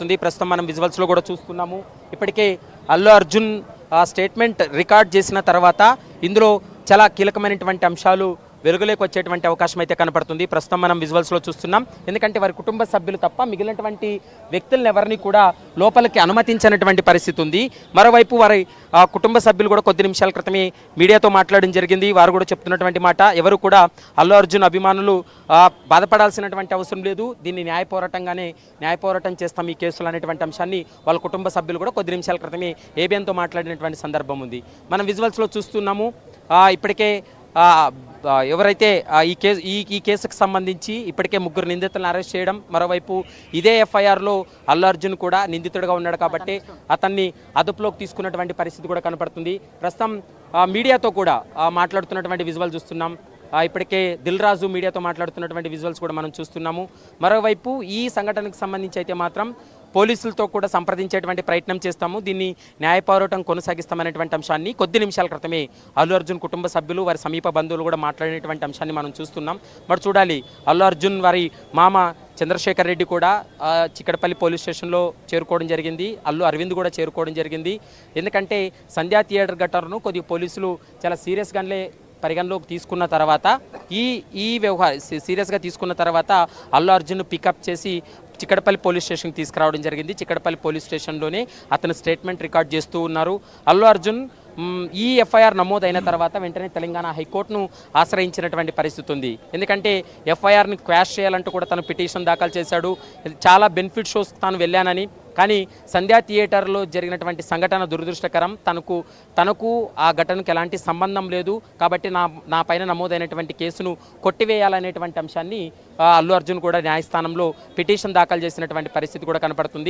కనపడుతుంది ప్రస్తుతం మనం విజువల్స్లో కూడా చూస్తున్నాము. ఇప్పటికే అల్లు అర్జున్ ఆ స్టేట్మెంట్ రికార్డ్ చేసిన తర్వాత ఇందులో చాలా కీలకమైనటువంటి అంశాలు వెలుగులోకి వచ్చేటువంటి అవకాశం అయితే కనపడుతుంది. ప్రస్తుతం మనం విజువల్స్లో చూస్తున్నాం. ఎందుకంటే వారి కుటుంబ సభ్యులు తప్ప మిగిలినటువంటి వ్యక్తులను ఎవరిని కూడా లోపలికి అనుమతించినటువంటి పరిస్థితి ఉంది. మరోవైపు వారి కుటుంబ సభ్యులు కూడా కొద్ది నిమిషాల క్రితమే మీడియాతో మాట్లాడడం జరిగింది. వారు కూడా చెప్తున్నటువంటి మాట ఎవరు కూడా అల్లు అర్జున్ అభిమానులు బాధపడాల్సినటువంటి అవసరం లేదు. దీన్ని న్యాయ పోరాటంగానే న్యాయ పోరాటం చేస్తాం ఈ కేసులు అనేటువంటి అంశాన్ని వాళ్ళ కుటుంబ సభ్యులు కూడా కొద్ది నిమిషాల క్రితమే ఏబిఎన్తో మాట్లాడినటువంటి సందర్భం ఉంది. మనం విజువల్స్లో చూస్తున్నాము. ఇప్పటికే ఎవరైతే ఈ కేసు ఈ ఈ కేసుకు సంబంధించి ఇప్పటికే ముగ్గురు నిందితులను అరెస్ట్ చేయడం మరోవైపు ఇదే ఎఫ్ఐఆర్లో అల్లు అర్జున్ కూడా నిందితుడిగా ఉన్నాడు కాబట్టి అతన్ని అదుపులోకి తీసుకున్నటువంటి పరిస్థితి కూడా కనపడుతుంది. ప్రస్తుతం మీడియాతో కూడా మాట్లాడుతున్నటువంటి విజువల్ చూస్తున్నాం. ఇప్పటికే దిల్ రాజు మీడియాతో మాట్లాడుతున్నటువంటి విజువల్స్ కూడా మనం చూస్తున్నాము. మరోవైపు ఈ సంఘటనకు సంబంధించి అయితే మాత్రం పోలీసులతో కూడా సంప్రదించేటువంటి ప్రయత్నం చేస్తాము. దీన్ని న్యాయపోరాటం కొనసాగిస్తామనేటువంటి అంశాన్ని కొద్ది నిమిషాల క్రితమే అల్లు అర్జున్ కుటుంబ సభ్యులు వారి సమీప బంధువులు కూడా మాట్లాడినటువంటి అంశాన్ని మనం చూస్తున్నాం. మరి చూడాలి అల్లు అర్జున్ వారి మామ చంద్రశేఖర్ రెడ్డి కూడా చిక్కడపల్లి పోలీస్ స్టేషన్లో చేరుకోవడం జరిగింది. అల్లు అరవింద్ కూడా చేరుకోవడం జరిగింది. ఎందుకంటే సంధ్యా థియేటర్ ఘటనను కొద్దిగా పోలీసులు చాలా సీరియస్గానే పరిగణలోకి తీసుకున్న తర్వాత ఈ ఈ వ్యవహార సీరియస్గా తీసుకున్న తర్వాత అల్లు అర్జున్ పికప్ చేసి చిక్కడపల్లి పోలీస్ స్టేషన్కి తీసుకురావడం జరిగింది. చిక్కడపల్లి పోలీస్ స్టేషన్లోనే అతను స్టేట్మెంట్ రికార్డ్ చేస్తూ ఉన్నారు. అల్లు అర్జున్ ఈ ఎఫ్ఐఆర్ నమోదైన తర్వాత వెంటనే తెలంగాణ హైకోర్టును ఆశ్రయించినటువంటి పరిస్థితి ఉంది. ఎందుకంటే ఎఫ్ఐఆర్ని క్వాష్ చేయాలంటూ కూడా తను పిటిషన్ దాఖలు చేశాడు. చాలా బెనిఫిట్ షోస్ తాను వెళ్ళానని కానీ సంధ్యా థియేటర్లో జరిగినటువంటి సంఘటన దురదృష్టకరం. తనకు తనకు ఆ ఘటనకు ఎలాంటి సంబంధం లేదు. కాబట్టి నా నా పైన నమోదైనటువంటి కేసును కొట్టివేయాలనేటువంటి అంశాన్ని అల్లు అర్జున్ కూడా న్యాయస్థానంలో పిటిషన్ దాఖలు చేసినటువంటి పరిస్థితి కూడా కనపడుతుంది.